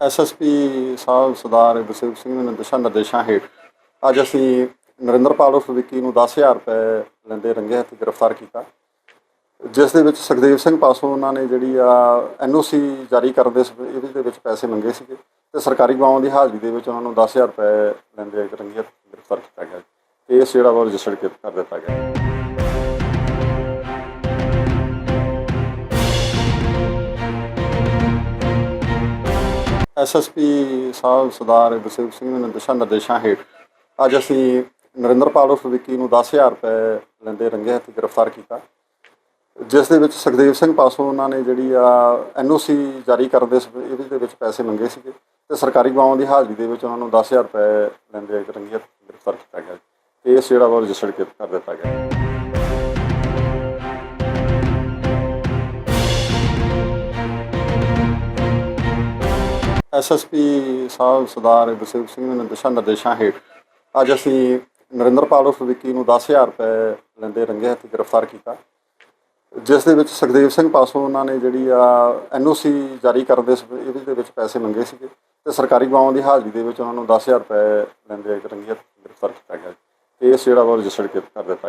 SSP ਸਾਹਿਬ ਸਰਦਾਰ ਗੁਰਸੇਵਕ ਸਿੰਘ ਨੇ ਦਿਸ਼ਾ ਨਿਰਦੇਸ਼ਾਂ ਹੇਠ ਅੱਜ ਅਸੀਂ ਨਰਿੰਦਰਪਾਲ ਉਰਫ ਵਿੱਕੀ ਨੂੰ 10000 ਰੁਪਏ ਲੈਂਦੇ ਰੰਗੇ ਹੱਥ ਗ੍ਰਿਫਤਾਰ ਕੀਤਾ। ਜਿਸ ਦੇ ਵਿੱਚ ਸੁਖਦੇਵ ਸਿੰਘ ਪਾਸੋਂ ਉਹਨਾਂ ਨੇ ਜਿਹੜੀ ਆ ਐਨਓਸੀ ਜਾਰੀ ਕਰਨ ਦੇ ਸਬੰ- ਇਹਦੇ ਦੇ ਵਿੱਚ ਪੈਸੇ ਮੰਗੇ ਸੀਗੇ ਤੇ ਸਰਕਾਰੀ ਗਵਾਹਾਂ ਦੀ ਹਾਜ਼ਰੀ ਦੇ ਵਿੱਚ ਉਹਨਾਂ ਨੂੰ 10000 ਰੁਪਏ ਲੈਂਦੇ ਰੰਗੇ ਹੱਥ ਗ੍ਰਿਫਤਾਰ ਕੀਤਾ ਗਿਆ ਕੇਸ ਜਿਹੜਾ ਵਾ ਰਜਿਸਟਰਡ ਕਰ ਦਿੱਤਾ ਗਿਆ। ਐਸਐਸਪੀ ਸਾਹਿਬ ਸਰਦਾਰ ਗੁਰਸੇਵਕ ਸਿੰਘ ਨੇ ਦਿਸ਼ਾ ਨਿਰਦੇਸ਼ਾਂ ਹੇਠ ਅੱਜ ਅਸੀਂ ਨਰਿੰਦਰਪਾਲ ਉਰਫ ਵਿੱਕੀ ਨੂੰ 10000 ਰੁਪਏ ਲੈਂਦੇ ਰੰਗੇ ਹੱਥੀਂ ਗ੍ਰਿਫਤਾਰ ਕੀਤਾ। ਜਿਸ ਦੇ ਵਿੱਚ ਸੁਖਦੇਵ ਸਿੰਘ ਪਾਸੋਂ ਉਹਨਾਂ ਨੇ ਜਿਹੜੀ ਆ ਐਨਓਸੀ ਜਾਰੀ ਕਰਨ ਦੇ ਇਹਦੇ ਦੇ ਵਿੱਚ ਪੈਸੇ ਮੰਗੇ ਸੀਗੇ ਤੇ ਸਰਕਾਰੀ ਗਵਾਹਾਂ ਦੀ ਹਾਜ਼ਰੀ ਦੇ ਵਿੱਚ ਉਹਨਾਂ ਨੂੰ 10000 ਰੁਪਏ ਲੈਂਦੇ ਰੰਗੇ ਹੱਥੀਂ ਗ੍ਰਿਫਤਾਰ ਕੀਤਾ ਗਿਆ। ਕੇਸ ਜਿਹੜਾ ਵਾ ਰਜਿਸਟਰਡ ਕਰ ਦਿੱਤਾ ਗਿਆ। ਐਸਐਸਪੀ ਸਾਹਿਬ ਸਰਦਾਰ ਗੁਰਸੇਵਕ ਸਿੰਘ ਨੇ ਦਿਸ਼ਾ ਨਿਰਦੇਸ਼ਾਂ ਹੇਠ ਅੱਜ ਅਸੀਂ ਨਰਿੰਦਰਪਾਲ ਉਰਫ ਵਿੱਕੀ ਨੂੰ 10000 ਰੁਪਏ ਲੈਂਦੇ ਰੰਗੇ ਹੱਥੀਂ ਗ੍ਰਿਫਤਾਰ ਕੀਤਾ। ਜਿਸ ਦੇ ਵਿੱਚ ਸੁਖਦੇਵ ਸਿੰਘ ਪਾਸੋਂ ਉਹਨਾਂ ਨੇ ਜਿਹੜੀ ਆ ਐਨਓਸੀ ਜਾਰੀ ਕਰਨ ਦੇ ਸਬੰ- ਇਹਦੇ ਦੇ ਵਿੱਚ ਪੈਸੇ ਮੰਗੇ ਸੀਗੇ ਤੇ ਸਰਕਾਰੀ ਗਵਾਹਾਂ ਦੀ ਹਾਜ਼ਰੀ ਦੇ ਵਿੱਚ ਉਹਨਾਂ ਨੂੰ 10000 ਰੁਪਏ ਲੈਂਦੇ ਰੰਗੇ ਹੱਥੀਂ ਗ੍ਰਿਫਤਾਰ ਕੀਤਾ ਗਿਆ। ਕੇਸ ਜਿਹੜਾ ਉਹ ਰਜਿਸਟਰਡ ਕਰ ਦਿੱਤਾ ਗਿਆ।